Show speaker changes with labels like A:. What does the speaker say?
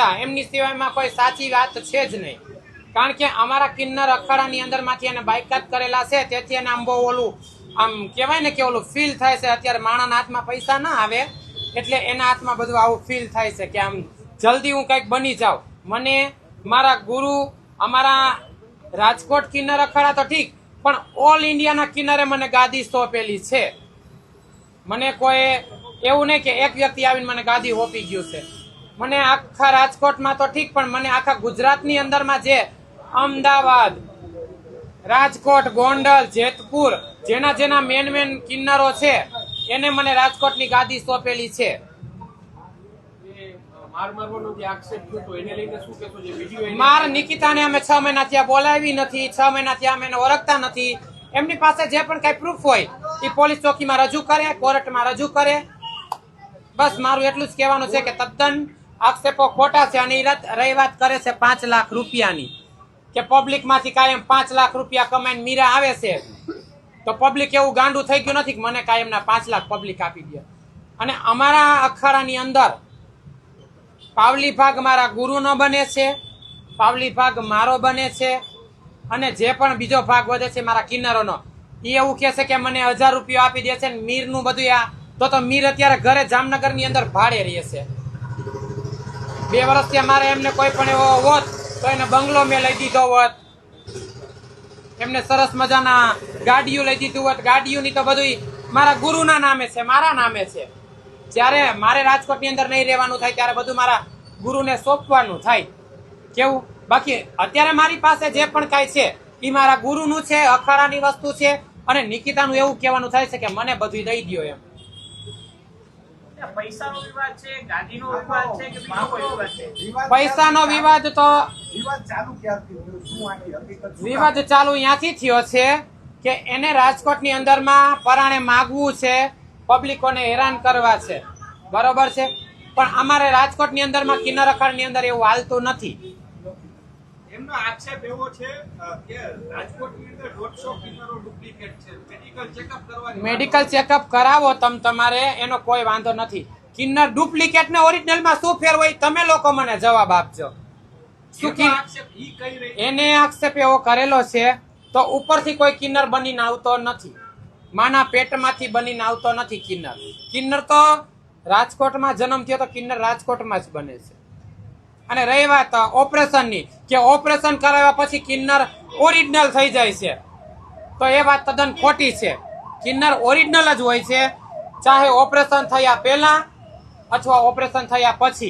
A: ખોટા એમની સિવાયમાં કોઈ સાચી વાત છે જ નહીં. કારણ કે અમારા કિન્નર અખાડાની અંદરમાંથી એને બાયકાત કરેલા છે, તેથી એને આમ બહુ ઓલું, આમ કહેવાય ને કે ઓલું ફીલ થાય છે, અત્યારે માણાના હાથમાં પૈસા ના આવે, એટલે એના હાથમાં બધું આવું ફીલ થાય છે કે આમ જલ્દી હું કંઈક બની જાઉં. મને મારા ગુરુ, અમારા રાજકોટ કિન્નર અખાડા તો ઠીક, પણ ઓલ ઇન્ડિયાના કિન્નરે મને ગાદી સોંપેલી છે. મને કોઈ એવું નહીં કે એક વ્યક્તિ આવીને મને ગાદી હોપી ગયું છે. મને આખા રાજકોટમાં તો ઠીક પણ મને આખા ગુજરાતની અંદરમાં જે અમદાવાદ રાજકોટ ગોંડલ જેતપુર જેના જેના મેન મેન કિન્નરો છે એને મને રાજકોટની ગાદી સોંપેલી છે.
B: માર
A: નિકિતાને અમે છ મહિના ત્યાં બોલાવી નથી છ મહિના ત્યાં અમે એને ઓળખતા નથી. એમની પાસે જે પણ કઈ પ્રૂફ હોય એ પોલીસ ચોકીમાં રજૂ કરે કોર્ટમાં રજૂ કરે. બસ મારું એટલું જ કહેવાનું છે કે તદ્દન આક્ષેપો ખોટા છે અને રહી વાત કરે છે પાંચ લાખ રૂપિયાની. કે પબ્લિકમાંથી કાયમ પાંચ લાખ રૂપિયા કમાઈને મીરા આવે છે. તો પબ્લિક એવું ગાંડું થઈ ગયું નથી કે મને કાયમના પાંચ લાખ પબ્લિક આપી દે. અને અમારા અખાડાની અંદર પાવલી ભાગ મારા ગુરુનો બને છે, પાવલી ભાગ મારો બને છે, અને જે પણ બીજો ભાગ વધે છે મારા કિન્નરોનો એ એવું કહે છે કે મને હજાર રૂપિયા આપી દે છે મીરનું બધું આ, તો તો મીર અત્યારે ઘરે જામનગરની અંદર ભાડે રહે છે. બે વર્ષથી મારે એમને કોઈ પણ એવો હોત તો એને બંગલો મેં લઈ દીધો હોત. એમને સરસ મજાના ગાડીઓ લઈ દીધું હોત. ગાડીઓની તો બધું મારા ગુરુના નામે છે, મારા નામે છે. જ્યારે મારે રાજકોટની અંદર નહીં રહેવાનું થાય ત્યારે બધું મારા ગુરુને સોંપવાનું થાય. કેવું? બાકી અત્યારે મારી પાસે જે પણ કાંઈ છે એ મારા ગુરુનું છે, અખાડાની વસ્તુ છે અને નિકિતાનું એવું કહેવાનું થાય છે કે મને બધું દઈ દ્યો એમ.
C: પૈસાનો વિવાદ છે ગાદીનો વિવાદ છે કે બીજો કોઈ વિવાદ છે
A: પૈસાનો વિવાદ તો
D: વિવાદ ચાલુ ક્યારથી થયો? શું આની હકીકત શું?
A: વિવાદ ચાલુ ત્યાંથી થયો છે કે એને રાજકોટની અંદરમાં પરાણે માગવું છે પબ્લિકોને હેરાન કરવા છે બરોબર છે પણ અમારે રાજકોટની અંદરમાં કિન્નર અખાડની અંદર એવું હાલતું નથી
B: એમનો આક્ષેપ એવો છે કે રાજકોટની અંદર દોઢસો કિલોનો ડુપ્લિકેટ છે. મેડિકલ ચેકઅપ કરવાની
A: મેડિકલ ચેકઅપ કરાવો તમ તમારે એનો કોઈ વાંધો નથી. કિન્નર ડુપ્લિકેટ ને ઓરિજિનલમાં શું ફેર હોય તમે લોકો મને જવાબ આપજો. એને આક્ષેપ એવો કરેલો છે તો ઉપરથી કોઈ કિન્નર બનીને આવતો નથી. માના પેટમાંથી બનીને આવતો નથી કિન્નર. કિન્નર તો રાજકોટમાં જન્મ થયો તો કિન્નર રાજકોટમાં જ બને છે. અને રહી વાત ઓપરેશનની, કે ઓપરેશન કરાવ્યા પછી કિન્નર ઓરિજિનલ થઈ જાય છે. તો એ વાત તદ્દન ખોટી છે. કિન્નર ઓરિજિનલ જ હોય છે. ચાહે ઓપરેશન થયા પહેલાં અથવા ઓપરેશન થયા પછી.